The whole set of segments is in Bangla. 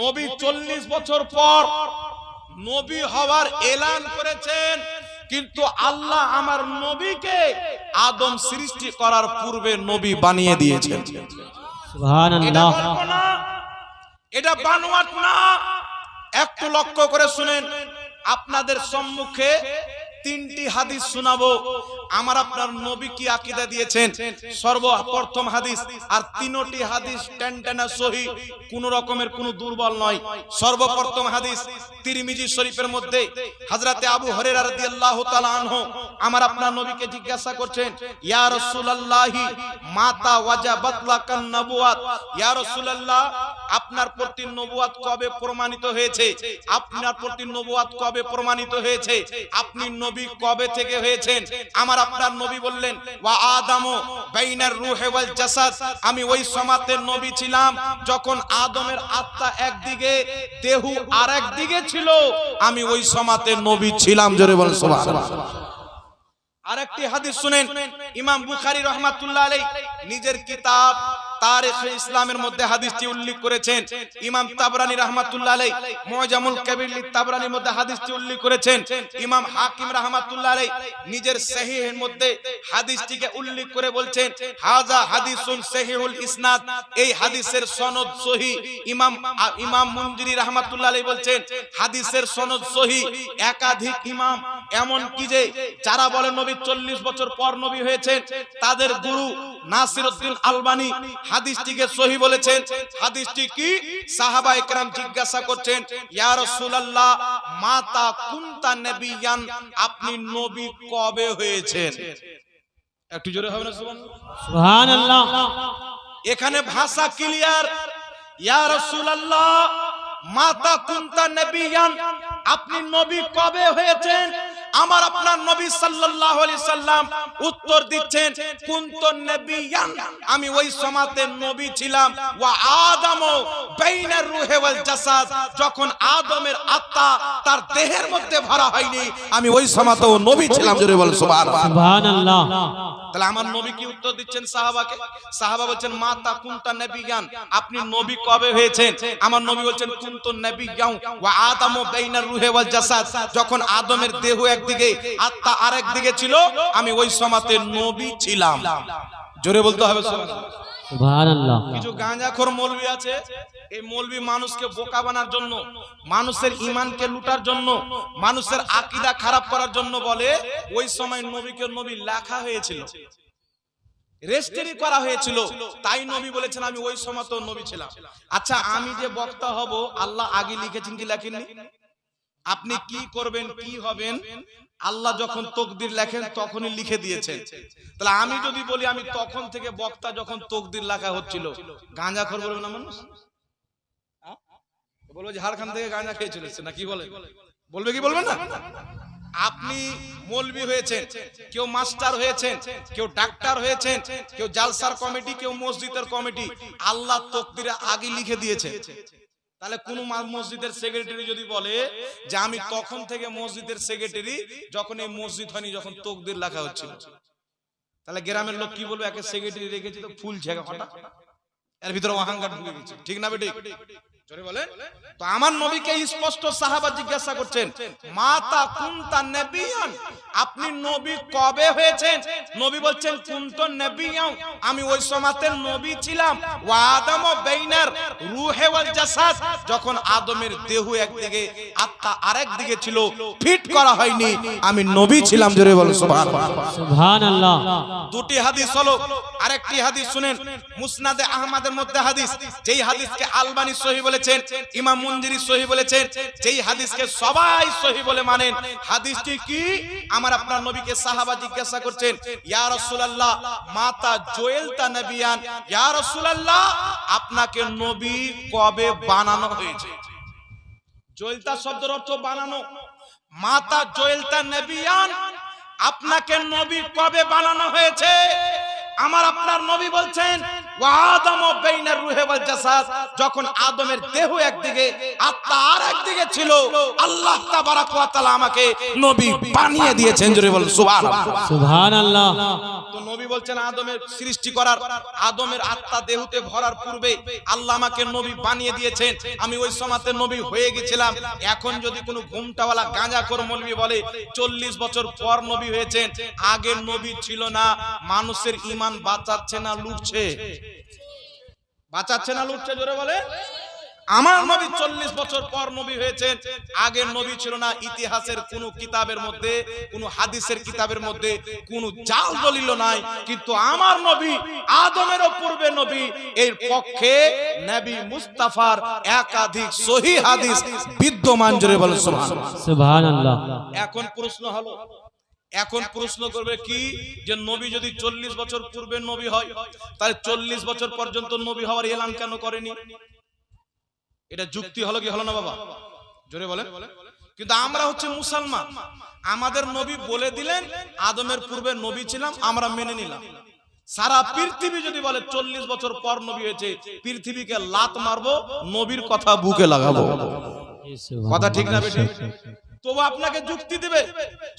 নবী চল্লিশ বছর পর নবী হওয়ার এলান করেছেন। কিন্তু আল্লাহ আমার নবীকে আদম সৃষ্টি করার পূর্বে নবী বানিয়ে দিয়েছেন। এটা সুবহানাল্লাহ এটা বানোয়াট না। একটু লক্ষ্য করে শুনেন। আপনাদের সম্মুখে তিনটি হাদিস শোনাবো। আমার আপনার নবী কি আকীদা দিয়েছেন? সর্বপ্রথম হাদিস আর তিনটি হাদিস টেনটেনা সহি, কোন রকমের কোন দুর্বল নয়। সর্বপ্রথম হাদিস তিরমিজি শরীফের মধ্যে হযরতে আবু হুরায়রা রাদিয়াল্লাহু তাআলা আনহু আমার আপনার নবীকে জিজ্ঞাসা করছেন, ইয়া রাসূলুল্লাহি, মাতা ওয়াজাবাত লাকান নবুয়াত? ইয়া রাসূলুল্লাহ, আপনার প্রতি নবুয়াত কবে প্রমাণিত হয়েছে? আপনার প্রতি নবুয়াত কবে প্রমাণিত হয়েছে? আপনি নবী কবে থেকে হয়েছেন? আমার আপনার নবী বললেন, ওয়া আদামু বাইনার রূহে ওয়াল জাসাদ। আমি ওই সমাতের নবী ছিলাম যখন আদমের আত্মা একদিকে, দেহ আরেক দিকে ছিল। আমি ওই সমাতের নবী ছিলাম, জোরে বলেন সুবহানাল্লাহ। আরেকটি হাদিস শুনেন, ইমাম বুখারী রহমাতুল্লাহ আলাইহি নিজের কিতাব তারিখ ইসলামের মধ্যে হাদিসটি উল্লেখ করেছেন। ইমাম তাবরানী রহমাতুল্লাহ আলাই মুআজামুল কাবীর লি মধ্যে হাদিসটি উল্লেখ করেছেন। ইমাম হাকিম রহমাতুল্লাহ আলাই নিজের সহিহের মধ্যে হাদিসটিকে উল্লেখ করে বলছেন, হাজা হাদিসুন সহিহুল ইসনাদ। এই হাদিসের সনদ সহি। ইমাম ইমাম মুনজিরি রহমাতুল্লাহ আলাই বলছেন, হাদিসের সনদ সহি। একাধিক ইমাম এমন কি যে যারা বলেন নবী চল্লিশ বছর পর নবী হয়েছেন, তাদের গুরু নাসিরউদ্দিন আলবানি হাদিসটিকে সহি বলেছেন। হাদিসটি কি? সাহাবা একরাম জিজ্ঞাসা করছেন ইয়া রাসূলুল্লাহ মাতা কুনতা নবিয়ান? আপনি নবী কবে হয়েছেন? একটু জোরে হবে না সুবহানাল্লাহ সুবহানাল্লাহ। এখানে ভাষা ক্লিয়ার। ইয়া রাসূলুল্লাহ মাতা কুনতা নবিয়ান? আপনি নবী কবে হয়েছেন? আমার আপনার নবী সাল্লাল্লাহু আলাইহি সাল্লাম উত্তর দিচ্ছেন কুনতু নবিয়ান? আমি ওই সমাতে নবী ছিলাম। ওয়া আদামু বাইনার রূহে ওয়াল জাসাদ। যখন আদমের আত্মা তার দেহের মধ্যে ভরা হয়নি আমি ওই সমাতেও নবী ছিলাম জোরে বলেন সুবহানাল্লাহ। সুবহানাল্লাহ। তাহলে আমার নবী কি উত্তর দিচ্ছেন সাহাবাকে? সাহাবা বলছেন মাতা কুনতা নবিয়ান? আপনি নবী কবে হয়েছেন? আমার নবী বলছেন কুনতু নবিয়ান? ওয়া আদামু বাইনার রূহে ওয়াল জাসাদ। যখন আদমের দেহ একদিকে আত্মা আরেক দিকে ছিল আমি ওই সমাতে নবী ছিলাম। জোরে বলতে হবে সুবহানাল্লাহ সুবহানাল্লাহ। কিছু গাঁজাখোর মৌলবি আছে? এই মৌলবি মানুষকে বোকা বানার জন্য মানুষের ইমানকে লুটার জন্য মানুষের আকীদা খারাপ করার জন্য বলে ওই সময় নবীকে নবী লেখা হয়েছিল। রেজিস্ট্রি করা হয়েছিল। তাই নবী বলেছেন আমি ওই সময় তো নবী ছিলাম। আচ্ছা আমি যে বক্তা হব আল্লাহ আগে লিখেছেন কি লেখেননি? আপনি কি করবেন কি হবেন? আল্লাহ যখন তকদির লেখেন তখনই লিখে দিয়েছেন। তাহলে আমি যদি বলি আমি তখন থেকে বক্তা যখন তকদির লেখা হচ্ছিল গাঁজা খর বলবে না মানুষ? বলব ঝাড়খণ্ড থেকে গাঁজা খেয়ে চলেছে না কি বলে? বলবে কি বলবেন না? আপনি মৌলবি হয়েছেন কেউ মাস্টার হয়েছেন কেউ ডাক্তার হয়েছেন কেউ জালসার কমিটি কেউ মসজিদের কমিটি আল্লাহ তকদিরে আগে লিখে দিয়েছে তাহলে কোন মসজিদের সেক্রেটারি যদি বলে যে আমি তখন থেকে মসজিদের সেক্রেটারি যখন এই মসজিদ হয়নি যখন তকদির লেখা হচ্ছিল। তাহলে গ্রামের লোক কি বলবে? একে সেক্রেটারি রেখেছে তো ফুল ছেঁকা ফাটা এর ভিতরে অহংকার ঢুকে গেছে। ঠিক না বেটি জোরে বলেন। তো আমার নবীকে স্পষ্ট সাহাবা জিজ্ঞাসা করছেন মাতা কুনতা নবিয়ান? আপনি নবী কবে হয়েছেন? নবী বলছেন কুন্ত নবিয়ান? আমি ওই সমাতে নবী ছিলাম। ওয়া আদম বাইনার রূহে ওয়াল জাসাদ। যখন আদমের দেহ একদিকে আত্মা আরেক দিকে ছিল ফিট করা হয়নি আমি নবী ছিলাম জোরে বলো সুবহানাল্লাহ। সুবহানাল্লাহ। দুটি হাদিস হলো আরেকটি হাদিস শুনেন মুসনাদে আহমদের মধ্যে হাদিস যেই হাদিসকে আলবানি সহি বলেছেন, ইমাম মুনজিরি সহি বলেছেন, যেই হাদিসকে সবাই সহি বলে মানেন। হাদিসটি কি? আমার আপনার নবীকে সাহাবা জিজ্ঞাসা করছেন, ইয়া রাসূলুল্লাহ, মাতা জোয়েলতা নবিয়ান, ইয়া রাসূলুল্লাহ, আপনাকে নবী কবে বানানো হয়েছে? জোয়েলতা শব্দের অর্থ বানানো। মাতা জোয়েলতা নবিয়ান, আপনাকে নবী কবে বানানো হয়েছে? আমার আপনার নবী বলছেন যখন আদমের দেহ একদিকে, আত্মা আর একদিকে ছিল, আল্লাহ আমাকে নবী বানিয়ে দিয়েছেন, জোরে বল সুবহানাল্লাহ। সুবহান আল্লাহ তো নবী বলছেন, আদমের সৃষ্টি করার, আদমের আত্মা দেহতে ভরার পূর্বে আল্লাহ আমাকে নবী বানিয়ে দিয়েছেন। আমি ওই সময়তে নবী হয়ে গেছিলাম। এখন যদি কোনো ঘুমটাওয়ালা গাঁজা কর মলবি বলে, চল্লিশ বছর পর নবী হয়েছেন আগের নবী ছিল না, মানুষের ইমান বাঁচাচ্ছে না, লুটছে। বাঁচাচ্ছে না, লুটছে, জোরে বলে। আমার নবী চল্লিশ বছর পর নবী হয়েছেন। আগের নবী ছিল না ইতিহাসের কোন কিতাবের মধ্যে কোন হাদিসের কিতাবের মধ্যে কোন জাল দলিল নাই। কিন্তু আমার নবী আদমেরও পূর্বে নবী এর পক্ষে নবী মুস্তাফার একাধিক সহি হাদিস বিদ্যমান জোরে বলে সুবহানাল্লাহ। এখন প্রশ্ন হলো এখন প্রশ্ন করবে কি? যে নবী যদি চল্লিশ বছর পূর্বে নবী হয় তাহলে চল্লিশ বছর পর্যন্ত নবী হওয়ার এলান কেন করেনি? এটা যুক্তি হলো কি হলো না বাবা? জোরে বলে কিন্তু আমরা হচ্ছে মুসলমান। আমাদের নবী বলে দিলেন, আদমের পূর্বে নবী ছিলাম, আমরা মেনে নিলাম। সারা পৃথিবী যদি বলে চল্লিশ বছর পর নবী হয়েছে, পৃথিবীকে লাত মারবো, নবীর কথা বুকে লাগাবো। কথা ঠিক না বেটি তবু আপনাকে যুক্তি দিবে।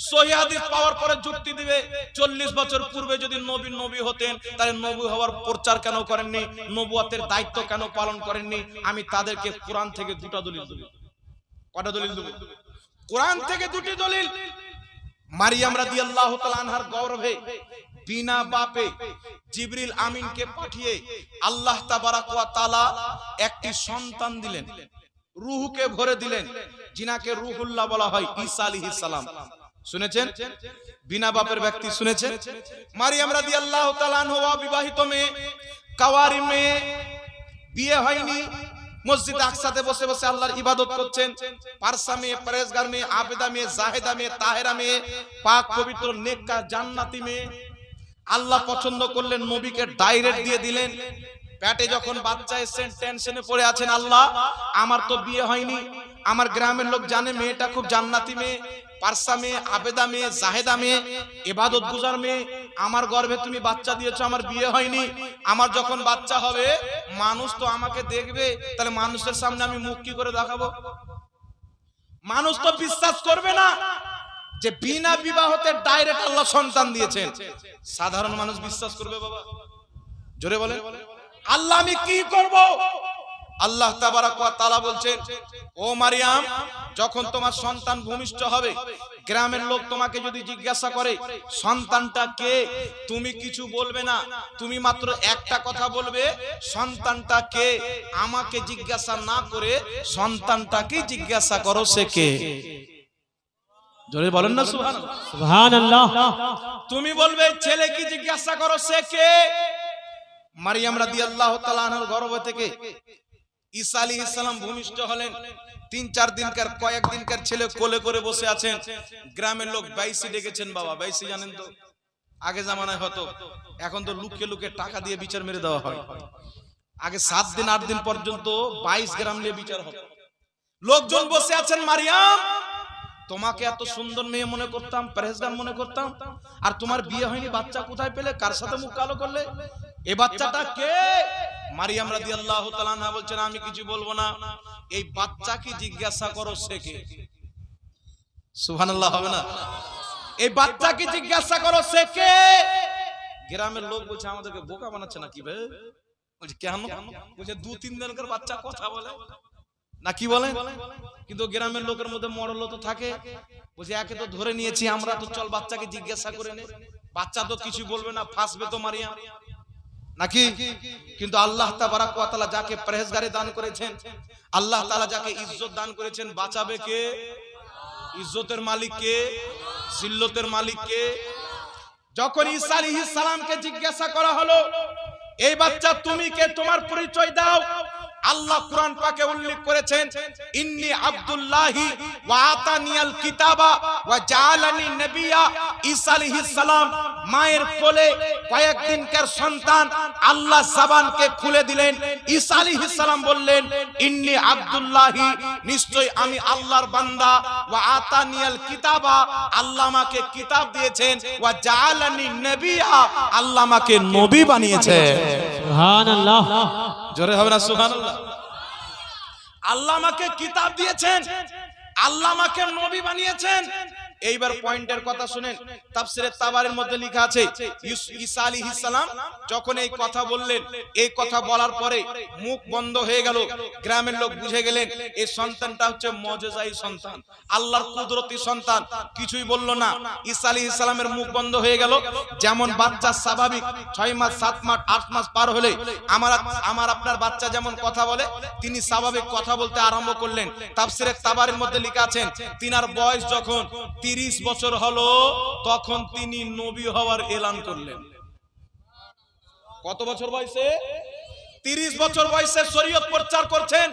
সহি পাওয়ার পরে যুক্তি দিবে। চল্লিশ বছর পূর্বে যদি নবী নবী হতেন, তাহলে নবী হওয়ার প্রচার কেন করেননি? নবুয়াতের দায়িত্ব কেন পালন করেননি? আমি তাদেরকে কোরআন থেকে দুটো দলিল দেব। কটা দলিল দেব? কোরআন থেকে দুটি দলিল। মারিয়াম রাদিয়াল্লাহু তাআলা আনহার গৌরবে বিনা বাপে জিবরিল আমিনকে পাঠিয়ে আল্লাহ তাবারাক ওয়া তাআলা একটি সন্তান দিলেন। রুহুকে ভরে দিলেন। জিনাকে রুহুল্লাহ বলা হয় ঈসা আলাইহিস সালাম। শুনেছেন? বিনা বাপের ব্যক্তি শুনেছেন? মারিয়াম রাদিয়াল্লাহু তাআলা আনহা বিবাহিত মেয়ে, কাওয়ারি মেয়ে, বিয়ে হয়নি। মসজিদ আকসাতে বসে বসে আল্লাহর ইবাদত করছেন। পারসা মেয়ে পরেজগার মেয়ে, আবেদা মেয়ে, জাহেদা মেয়ে, তাহেরা মেয়ে, পাক, পবিত্র, নেককার, জান্নাতি মেয়ে। আল্লাহ পছন্দ করলেন নবীকে ডাইরেক্ট দিয়ে দিলেন। পেটে যখন বাচ্চা এসেছেন, টেনশনে পড়ে আছেন, আল্লাহ, আমার তো বিয়ে হয়নি। আমার গ্রামের লোক জানে, মেয়েটা খুব জান্নাতি মেয়ে, পারসা মেয়ে, আবেদা মেয়ে, জাহেদা মেয়ে এবাদত গুজার মেয়ে। আমার গর্ভে তুমি বাচ্চা দিয়েছ, আমার বিয়ে হয়নি। আমার যখন বাচ্চা হবে, মানুষ তো আমাকে দেখবে। তাহলে মানুষের সামনে আমি মুখ কি করে দেখাবো? মানুষ তো বিশ্বাস করবে না যে বিনা বিবাহতে ডাইরেক্ট আল্লাহ সন্তান দিয়েছেন। সাধারণ মানুষ বিশ্বাস করবে বাবা। জোরে বলে আল্লাহ আমি কি করব? আল্লাহ তাআলা বলছেন ও মারিয়াম যখন তোমার সন্তান ভূমিষ্ঠ হবে গ্রামের লোক তোমাকে যদি জিজ্ঞাসা করে সন্তানটা কে? তুমি কিছু বলবে না। তুমি মাত্র একটা কথা বলবে সন্তানটা কে? আমাকে জিজ্ঞাসা না করে সন্তানটাকে জিজ্ঞাসা করো সে কে? জোরে বলেন না সুবহানাল্লাহ। সুবহান তুমি বলবে ছেলে কি জিজ্ঞাসা করো সে কে? মারিয়াম রাদিয়াল্লাহু তাআলা আনহার গর্ভ থেকে ঈসা আলাইহিস সালাম ভূমিষ্ঠ হলেন। তিন, চার দিনকার, কয়েক দিনকার ছেলে কোলে করে বসে আছেন। গ্রামের লোক বাইসি ডেকেছেন বাবা, বাইসি জানেন তো? আগে জামানায় হতো। এখন তো লুকে লুকে টাকা দিয়ে বিচার মেরে দেওয়া হয়। আগে সাত দিন, আট দিন পর্যন্ত বাইশ গ্রাম নিয়ে বিচার হতো। লোকজন বসে আছেন, মারিয়াম, তোমাকে এত সুন্দর মেয়ে মনে করতাম পরেশগার মনে করতাম, আর তোমার বিয়ে হয়নি, বাচ্চা কোথায় পেলে, কার সাথে মুখ কালো করলে? এ বাচ্চাটা কে? মারিয়াম রাদিয়াল্লাহু তাআলা না বলছেন, আমি কিছু বলব না। এই বাচ্চাকে জিজ্ঞাসা করো সে কে? সুবহানাল্লাহ, হবে না? এই বাচ্চাকে জিজ্ঞাসা করো কে? গ্রামের লোক বলছে, আমাদেরকে বোকা বানাচ্ছে নাকি ভাই বলছে, কেন? বলছে দু তিন দিনকার বাচ্চা কথা বলে। না কি বলে? কিন্তু গ্রামের লোকের মধ্যে মরল তো থাকে। বলছে, একে তো ধরে নিয়েছি, আমরা তো চল বাচ্চাকে জিজ্ঞাসা করে নে। বাচ্চা তো কিছু বলবে না, ফাঁসবে তো মারিয়া নাকি? কিন্তু আল্লাহ তাবারাক ওয়া তাআলা যাকে পরহেজগারি দান করেছেন, আল্লাহ তাআলা যাকে ইজ্জত দান করেছেন, বাঁচাবে কে? ইজ্জতের মালিক কে? জিল্লতের মালিক কে? যখন ঈসা আলাইহিস সালামকে জিজ্ঞাসা করা হলো, এই বাচ্চা তুমি কে? তোমার পরিচয় দাও। আল্লাহ কোরআন পাকে উল্লেখ করেছেন, ইন্নি আব্দুল্লাহি ওয়া আতানিয়াল কিতাবা ওয়া জাআলানি নবিয়া ঈসা আলাইহিস সালাম। মায়ের কোলে কয়েকদিনকার সন্তান আল্লাহ সাবানকে খুলে দিলেন। ঈসা আলাইহিস সালাম বললেন, ইন্নি আব্দুল্লাহি, নিশ্চয় আমি আল্লাহর বান্দা। ওয়া আতানিয়াল কিতাবা, আল্লাহ আমাকে কিতাব দিয়েছেন। ওয়া জাআলানি নবিয়া, আল্লাহ আমাকে নবী বানিয়েছেন। সুবহানাল্লাহ। জোরে হবে না সুবহানাল্লাহ। আল্লাহ আমাকে কিতাব দিয়েছেন। আল্লাহ আমাকে নবী বানিয়েছেন। এইবার পয়েন্টের কথা শুনেন, তাফসিরে তাবারের মধ্যে লেখা আছে ঈসা আলাইহিস সালাম যখন এই কথা বললেন, এই কথা বলার পরে মুখ বন্ধ হয়ে গেল, গ্রামের লোক বুঝে গেলেন এই সন্তানটা হচ্ছে মজেজাই সন্তান, আল্লাহর কুদরতি সন্তান, কিছুই বলল না, ঈসা আলাইহিস সালামের মুখ বন্ধ হয়ে গেল, যেমন বাচ্চা স্বাভাবিক, ছয় মাস, সাত মাস, আট মাস পার হলে, আমার আমার আপনার বাচ্চা যেমন কথা বলে, তিনি স্বাভাবিক কথা বলতে আরম্ভ করলেন তাফসিরের তাবারের মধ্যে লেখা আছেন, তিনার বয়স যখন তিরিশ বছর হলো, তখন তিনি নবী হওয়ার এলান করলেন। কত বছর বয়সে? তিরিশ বছর বয়সে শরীয়ত প্রচার করছেন।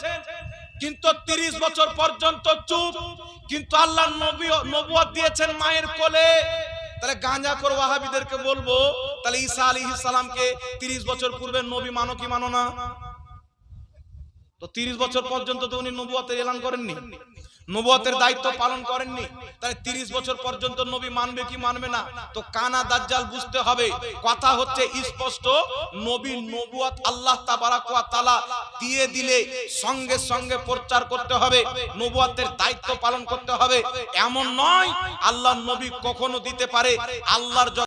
কিন্তু তিরিশ বছর পর্যন্ত চুপ। কিন্তু আল্লাহ নবী নবুয়ত দিয়েছেন মায়ের কোলে। তাহলে গাঁজা কর ওয়াহাবিদেরকে বলব, তাহলে ঈসা আলাইহিস সালামকে তিরিশ বছর পূর্বে নবী মানো কি মানো না? তো তিরিশ বছর পর্যন্ত তো উনি নবুয়তের এলান করেননি। নবুয়তের দায়িত্ব পালন করেননি। তাহলে তিরিশ বছর পর্যন্ত নবী মানবে কি মানবে না? তো কানা দাজ্জাল বুঝতে হবে, কথা হচ্ছে স্পষ্ট নবী নবুয়ত আল্লাহ তাআলা দিয়ে দিলে সঙ্গে সঙ্গে প্রচার করতে হবে, নবুয়তের দায়িত্ব পালন করতে হবে। এমন নয়, আল্লাহ নবী কখনো দিতে পারে, আল্লাহর